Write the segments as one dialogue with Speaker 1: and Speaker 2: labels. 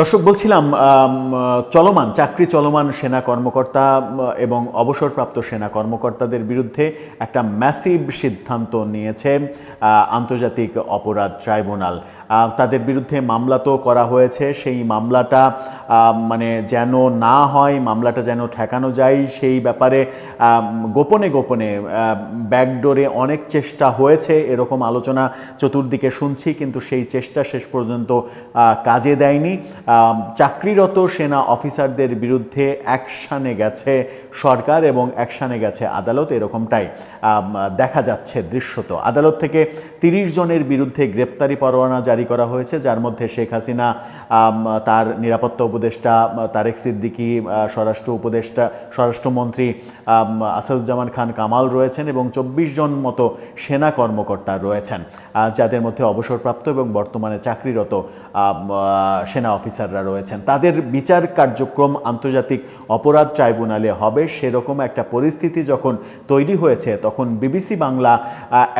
Speaker 1: দর্শক বলছিলাম চলমান চাকরি চলমান সেনা কর্মকর্তা এবং অবসরপ্রাপ্ত সেনা কর্মকর্তাদের বিরুদ্ধে একটা ম্যাসিভ সিদ্ধান্ত নিয়েছে আন্তর্জাতিক অপরাধ ট্রাইব্যুনাল তাদের বিরুদ্ধে মামলা তো করা হয়েছে সেই মামলাটা মানে যেন না হয় মামলাটা যেন ঠেকানো যায় সেই ব্যাপারে গোপনে গোপনে ব্যাকডোরে অনেক চেষ্টা হয়েছে এরকম আলোচনা চতুর্দিকে শুনছি কিন্তু সেই চেষ্টা শেষ পর্যন্ত কাজে দেয়নি চাকরিরত সেনা অফিসারদের বিরুদ্ধে অ্যাকশানে গেছে সরকার এবং অ্যাকশানে গেছে আদালত এরকমটাই দেখা যাচ্ছে দৃশ্যত আদালত থেকে তিরিশ জনের বিরুদ্ধে গ্রেপ্তারি পরোয়ানা জারি করা হয়েছে যার মধ্যে শেখ হাসিনা তার নিরাপত্তা উপদেষ্টা তারেক সিদ্দিকি স্বরাষ্ট্র উপদেষ্টা স্বরাষ্ট্রমন্ত্রী আসাদুজ্জামান খান কামাল রয়েছেন এবং চব্বিশ জন মতো সেনা কর্মকর্তা রয়েছেন যাদের মধ্যে অবসরপ্রাপ্ত এবং বর্তমানে চাকরিরত সেনা অফিসাররা রয়েছেন তাদের বিচার কার্যক্রম আন্তর্জাতিক অপরাধ ট্রাইব্যুনালে হবে সেরকম একটা পরিস্থিতি যখন তৈরি হয়েছে তখন বিবিসি বাংলা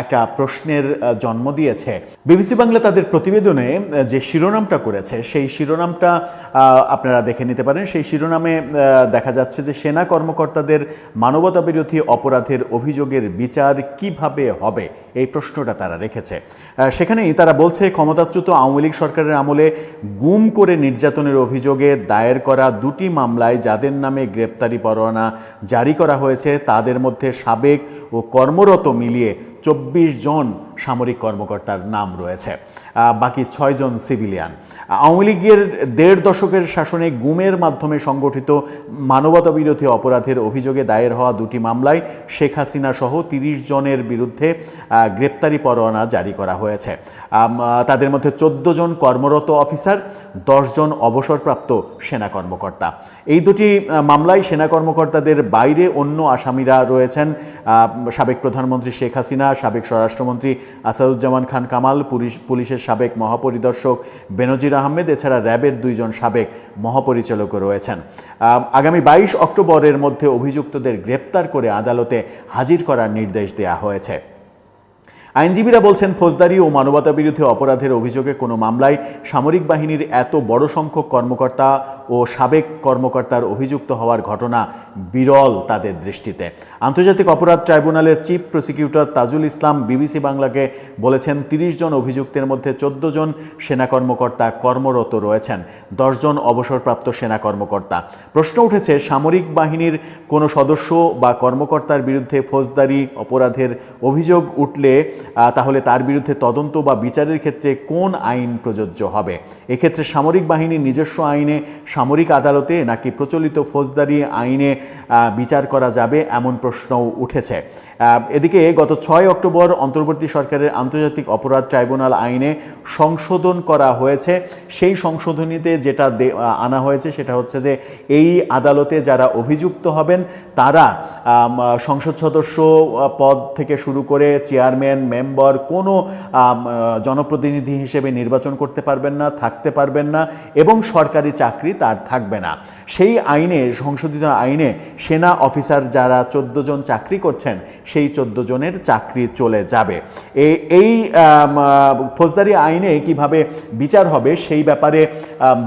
Speaker 1: একটা প্রশ্নের জন্ম দিয়েছে বিবিসি বাংলা তাদের প্রতি প্রতিবেদনে যে শিরোনামটা করেছে সেই শিরোনামটা আপনারা দেখে নিতে পারেন সেই শিরোনামে দেখা যাচ্ছে যে সেনা কর্মকর্তাদের মানবতা বিরোধী অপরাধের অভিযোগের বিচার কিভাবে হবে এই প্রশ্নটা তারা রেখেছে সেখানেই তারা বলছে ক্ষমতাচ্যুত আওয়ামী লীগ সরকারের আমলে গুম করে নির্যাতনের অভিযোগে দায়ের করা দুটি মামলায় যাদের নামে গ্রেপ্তারি পরোয়ানা জারি করা হয়েছে তাদের মধ্যে সাবেক ও কর্মরত মিলিয়ে চব্বিশ জন সামরিক কর্মকর্তার নাম রয়েছে বাকি ছয়জন সিভিলিয়ান আওয়ামী লীগের দেড় দশকের শাসনে গুমের মাধ্যমে সংগঠিত মানবতা বিরোধী অপরাধের অভিযোগে দায়ের হওয়া দুটি মামলায় শেখ হাসিনা সহ তিরিশ জনের বিরুদ্ধে গ্রেপ্তারি পরোয়ানা জারি করা হয়েছে তাদের মধ্যে চোদ্দ জন কর্মরত অফিসার জন অবসরপ্রাপ্ত সেনা কর্মকর্তা এই দুটি মামলায় সেনা কর্মকর্তাদের বাইরে অন্য আসামিরা রয়েছেন সাবেক প্রধানমন্ত্রী শেখ হাসিনা সাবেক স্বরাষ্ট্রমন্ত্রী আসাদুজ্জামান খান কামাল পুলিশ পুলিশের সাবেক মহাপরিদর্শক বেনজির আহমেদ এছাড়া র্যাবের দুইজন সাবেক মহাপরিচালকও রয়েছেন আগামী বাইশ অক্টোবরের মধ্যে অভিযুক্তদের গ্রেপ্তার করে আদালতে হাজির করার নির্দেশ দেওয়া হয়েছে আইনজীবীরা বলছেন ফৌজদারি ও মানবতা বিরোধী অপরাধের অভিযোগে কোনো মামলায় সামরিক বাহিনীর এত বড় সংখ্যক কর্মকর্তা ও সাবেক কর্মকর্তার অভিযুক্ত হওয়ার ঘটনা বিরল তাদের দৃষ্টিতে আন্তর্জাতিক অপরাধ ট্রাইব্যুনালের chief prosecutor Tajul Islam BBC বাংলাকে বলেছেন তিরিশ জন অভিযুক্তের মধ্যে চোদ্দ জন সেনা কর্মকর্তা কর্মরত রয়েছেন দশজন অবসরপ্রাপ্ত সেনা কর্মকর্তা প্রশ্ন উঠেছে সামরিক বাহিনীর কোনো সদস্য বা কর্মকর্তার বিরুদ্ধে ফৌজদারি অপরাধের অভিযোগ উঠলে তাহলে তার বিরুদ্ধে তদন্ত বা বিচারের ক্ষেত্রে কোন আইন প্রযোজ্য হবে এক্ষেত্রে সামরিক বাহিনীর নিজস্ব আইনে সামরিক আদালতে নাকি প্রচলিত ফৌজদারি আইনে বিচার করা যাবে এমন প্রশ্নও উঠেছে এদিকে গত ছয় অক্টোবর অন্তর্বর্তী সরকারের আন্তর্জাতিক অপরাধ ট্রাইব্যুনাল আইনে সংশোধন করা হয়েছে সেই সংশোধনীতে যেটা আনা হয়েছে সেটা হচ্ছে যে এই আদালতে যারা অভিযুক্ত হবেন তারা সংসদ সদস্য পদ থেকে শুরু করে চেয়ারম্যান মেম্বার কোনো জনপ্রতিনিধি হিসেবে নির্বাচন করতে পারবেন না থাকতে পারবেন না এবং সরকারি চাকরি তার থাকবে না সেই আইনে সংশোধিত আইনে সেনা অফিসার যারা চোদ্দ জন চাকরি করছেন সেই চোদ্দ জনের চাকরি চলে যাবে এই ফৌজদারি আইনে কিভাবে বিচার হবে সেই ব্যাপারে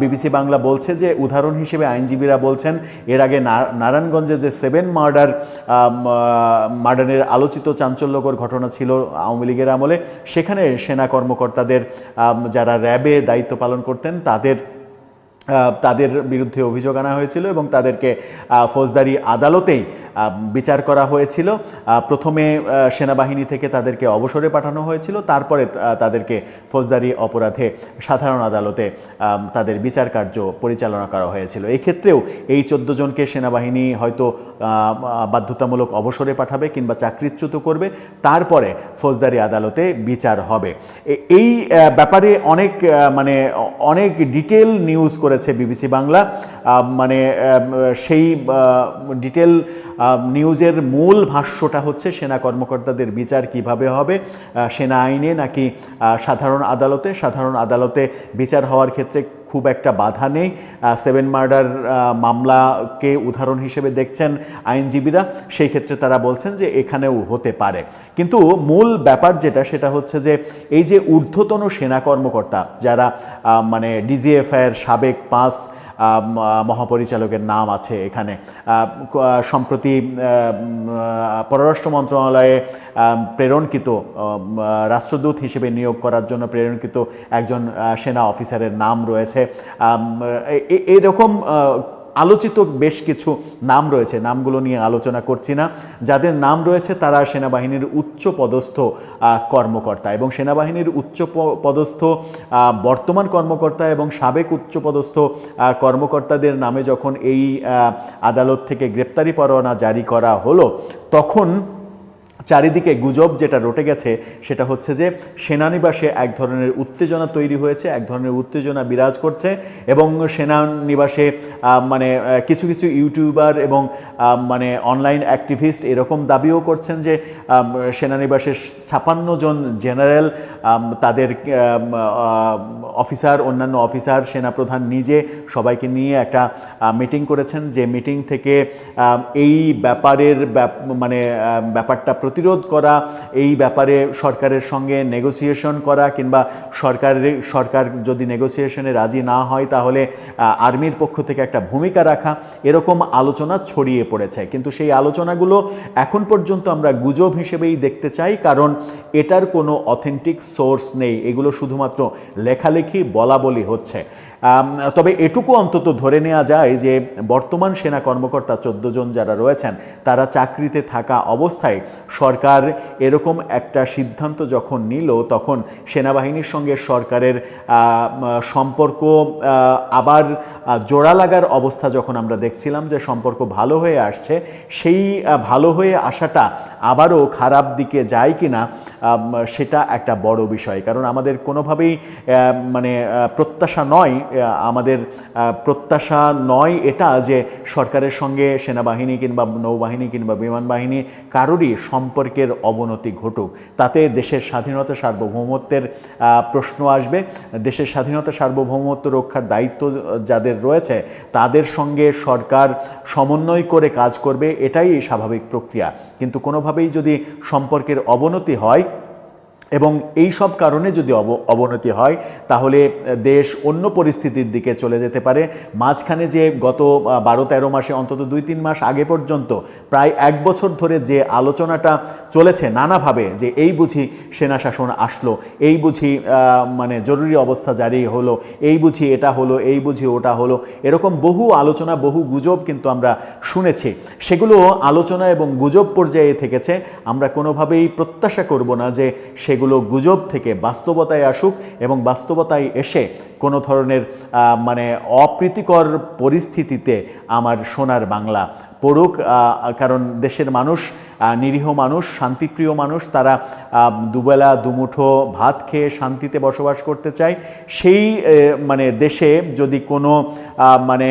Speaker 1: বিবিসি বাংলা বলছে যে উদাহরণ হিসেবে আইনজীবীরা বলছেন এর আগে নারায়ণগঞ্জে যে সেভেন মার্ডার মার্ডারের আলোচিত চাঞ্চল্যকর ঘটনা ছিল আওয়ামী লীগের আমলে সেখানে সেনা কর্মকর্তাদের যারা র্যাবে দায়িত্ব পালন করতেন তাদের তাদের বিরুদ্ধে অভিযোগ আনা হয়েছিল এবং তাদেরকে ফৌজদারি আদালতেই বিচার করা হয়েছিল প্রথমে সেনাবাহিনী থেকে তাদেরকে অবসরে পাঠানো হয়েছিল তারপরে তাদেরকে ফৌজদারি অপরাধে সাধারণ আদালতে তাদের বিচার কার্য পরিচালনা করা হয়েছিল এই ক্ষেত্রেও এই চোদ্দো জনকে সেনাবাহিনী হয়তো বাধ্যতামূলক অবসরে পাঠাবে কিংবা চাকরিচ্যুত করবে তারপরে ফৌজদারি আদালতে বিচার হবে এই ব্যাপারে অনেক মানে অনেক ডিটেল নিউজ করে করেছে বিবিসি বাংলা মানে সেই ডিটেল নিউজের মূল ভাষ্যটা হচ্ছে সেনা কর্মকর্তাদের বিচার কিভাবে হবে সেনা আইনে নাকি সাধারণ আদালতে সাধারণ আদালতে বিচার হওয়ার ক্ষেত্রে খুব একটা বাধা নেই সেভেন মার্ডার মামলাকে উদাহরণ হিসেবে দেখছেন আইনজীবীরা সেই ক্ষেত্রে তারা বলছেন যে এখানেও হতে পারে কিন্তু মূল ব্যাপার যেটা সেটা হচ্ছে যে এই যে ঊর্ধ্বতন সেনা কর্মকর্তা যারা মানে ডিজিএফআইয়ের সাবেক পাঁচ মহাপরিচালকের নাম আছে এখানে সম্প্রতি পররাষ্ট্র মন্ত্রণালয়ে প্রেরণকৃত রাষ্ট্রদূত হিসেবে নিয়োগ করার জন্য প্রেরণকৃত একজন সেনা অফিসারের নাম রয়েছে এরকম আলোচিত বেশ কিছু নাম রয়েছে নামগুলো নিয়ে আলোচনা করছি না যাদের নাম রয়েছে তারা সেনাবাহিনীর উচ্চ পদস্থ কর্মকর্তা এবং সেনাবাহিনীর উচ্চ পদস্থ বর্তমান কর্মকর্তা এবং সাবেক উচ্চ পদস্থ কর্মকর্তাদের নামে যখন এই আদালত থেকে গ্রেপ্তারি পরোয়ানা জারি করা হলো তখন চারিদিকে গুজব যেটা রটে গেছে সেটা হচ্ছে যে সেনানিবাসে এক ধরনের উত্তেজনা তৈরি হয়েছে এক ধরনের উত্তেজনা বিরাজ করছে এবং সেনানিবাসে মানে কিছু কিছু ইউটিউবার এবং মানে অনলাইন অ্যাক্টিভিস্ট এরকম দাবিও করছেন যে সেনানিবাসের ছাপান্ন জন জেনারেল তাদের অফিসার অন্যান্য অফিসার সেনাপ্রধান নিজে সবাইকে নিয়ে একটা মিটিং করেছেন যে মিটিং থেকে এই ব্যাপারের মানে ব্যাপারটা প্রতি প্রতিরোধ করা এই ব্যাপারে সরকারের সঙ্গে নেগোসিয়েশন করা কিংবা সরকারের সরকার যদি নেগোসিয়েশনে রাজি না হয় তাহলে আর্মির পক্ষ থেকে একটা ভূমিকা রাখা এরকম আলোচনা ছড়িয়ে পড়েছে কিন্তু সেই আলোচনাগুলো এখন পর্যন্ত আমরা গুজব হিসেবেই দেখতে চাই কারণ এটার কোনো অথেন্টিক সোর্স নেই এগুলো শুধুমাত্র লেখালেখি বলা বলি হচ্ছে তবে এটুকু অন্তত ধরে নেওয়া যায় যে বর্তমান সেনা কর্মকর্তা চোদ্দ জন যারা রয়েছেন তারা চাকরিতে থাকা অবস্থায় সরকার এরকম একটা সিদ্ধান্ত যখন নিল তখন সেনাবাহিনীর সঙ্গে সরকারের সম্পর্ক আবার জোড়া লাগার অবস্থা যখন আমরা দেখছিলাম যে সম্পর্ক ভালো হয়ে আসছে সেই ভালো হয়ে আসাটা আবারও খারাপ দিকে যায় কি না সেটা একটা বড় বিষয় কারণ আমাদের কোনোভাবেই মানে প্রত্যাশা নয় আমাদের প্রত্যাশা নয় এটা যে সরকারের সঙ্গে সেনাবাহিনী কিংবা নৌবাহিনী কিংবা বিমান বাহিনী কারোরই সম্পর্কের অবনতি ঘটুক তাতে দেশের স্বাধীনতা সার্বভৌমত্বের প্রশ্ন আসবে দেশের স্বাধীনতা সার্বভৌমত্ব রক্ষার দায়িত্ব যাদের রয়েছে তাদের সঙ্গে সরকার সমন্বয় করে কাজ করবে এটাই স্বাভাবিক প্রক্রিয়া কিন্তু কোনোভাবেই যদি সম্পর্কের অবনতি হয় এবং এই সব কারণে যদি অবনতি হয় তাহলে দেশ অন্য পরিস্থিতির দিকে চলে যেতে পারে মাঝখানে যে গত বারো তেরো মাসে অন্তত দুই তিন মাস আগে পর্যন্ত প্রায় এক বছর ধরে যে আলোচনাটা চলেছে নানাভাবে যে এই বুঝি সেনা শাসন আসলো এই বুঝি মানে জরুরি অবস্থা জারি হলো এই বুঝি এটা হলো এই বুঝি ওটা হলো এরকম বহু আলোচনা বহু গুজব কিন্তু আমরা শুনেছি সেগুলো আলোচনা এবং গুজব পর্যায়ে থেকেছে আমরা কোনোভাবেই প্রত্যাশা করব না যে সে সেগুলো গুজব থেকে বাস্তবতায় আসুক এবং বাস্তবতায় এসে কোনো ধরনের মানে অপ্রীতিকর পরিস্থিতিতে আমার সোনার বাংলা পড়ুক কারণ দেশের মানুষ নিরীহ মানুষ শান্তিপ্রিয় মানুষ তারা দুবেলা দুমুঠো ভাত খেয়ে শান্তিতে বসবাস করতে চায় সেই মানে দেশে যদি কোনো মানে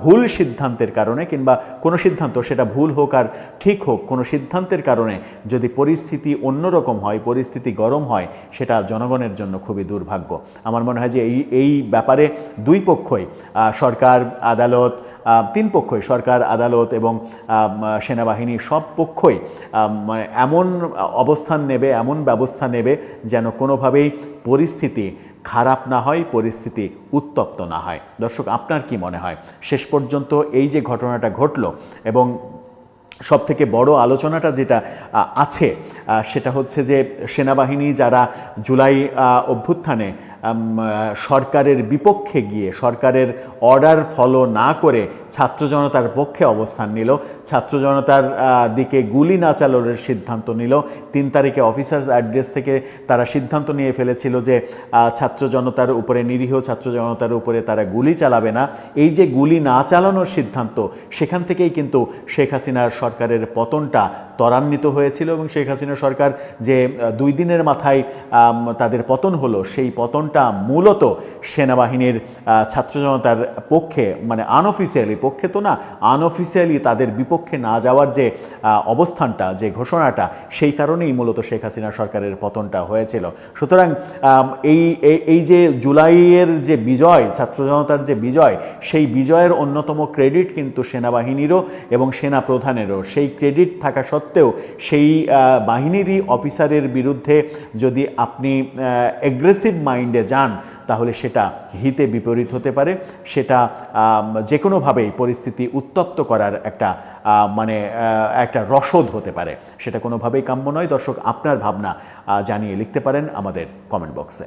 Speaker 1: ভুল সিদ্ধান্তের কারণে কিংবা কোনো সিদ্ধান্ত সেটা ভুল হোক আর ঠিক হোক কোনো সিদ্ধান্তের কারণে যদি পরিস্থিতি অন্যরকম হয় পরিস্থিতি গরম হয় সেটা জনগণের জন্য খুবই দুর্ভাগ্য আমার মনে হয় যে এই এই ব্যাপারে দুই পক্ষই সরকার আদালত তিন পক্ষই সরকার আদালত এবং সেনাবাহিনী সব পক্ষই মানে এমন অবস্থান নেবে এমন ব্যবস্থা নেবে যেন কোনোভাবেই পরিস্থিতি খারাপ না হয় পরিস্থিতি উত্তপ্ত না হয় দর্শক আপনার কি মনে হয় শেষ পর্যন্ত এই যে ঘটনাটা ঘটল এবং থেকে বড় আলোচনাটা যেটা আছে সেটা হচ্ছে যে সেনাবাহিনী যারা জুলাই অভ্যুত্থানে সরকারের বিপক্ষে গিয়ে সরকারের অর্ডার ফলো না করে ছাত্র জনতার পক্ষে অবস্থান নিল ছাত্র জনতার দিকে গুলি না চালানোর সিদ্ধান্ত নিল তিন তারিখে অফিসার্স অ্যাড্রেস থেকে তারা সিদ্ধান্ত নিয়ে ফেলেছিল যে ছাত্র জনতার উপরে নিরীহ ছাত্র জনতার উপরে তারা গুলি চালাবে না এই যে গুলি না চালানোর সিদ্ধান্ত সেখান থেকেই কিন্তু শেখ হাসিনার সরকারের পতনটা ত্বরান্বিত হয়েছিল এবং শেখ হাসিনা সরকার যে দুই দিনের মাথায় তাদের পতন হলো সেই পতন আন্দোলনটা মূলত সেনাবাহিনীর ছাত্র জনতার পক্ষে মানে আনঅফিসিয়ালি পক্ষে তো না আনঅফিসিয়ালি তাদের বিপক্ষে না যাওয়ার যে অবস্থানটা যে ঘোষণাটা সেই কারণেই মূলত শেখ হাসিনা সরকারের পতনটা হয়েছিল সুতরাং এই এই যে জুলাইয়ের যে বিজয় ছাত্র জনতার যে বিজয় সেই বিজয়ের অন্যতম ক্রেডিট কিন্তু সেনাবাহিনীরও এবং সেনা প্রধানেরও সেই ক্রেডিট থাকা সত্ত্বেও সেই বাহিনীরই অফিসারের বিরুদ্ধে যদি আপনি অ্যাগ্রেসিভ মাইন্ডে যান তাহলে সেটা হিতে বিপরীত হতে পারে সেটা যে কোনোভাবেই পরিস্থিতি উত্তপ্ত করার একটা মানে একটা রসদ হতে পারে সেটা কোনোভাবেই কাম্য নয় দর্শক আপনার ভাবনা জানিয়ে লিখতে পারেন আমাদের কমেন্ট বক্সে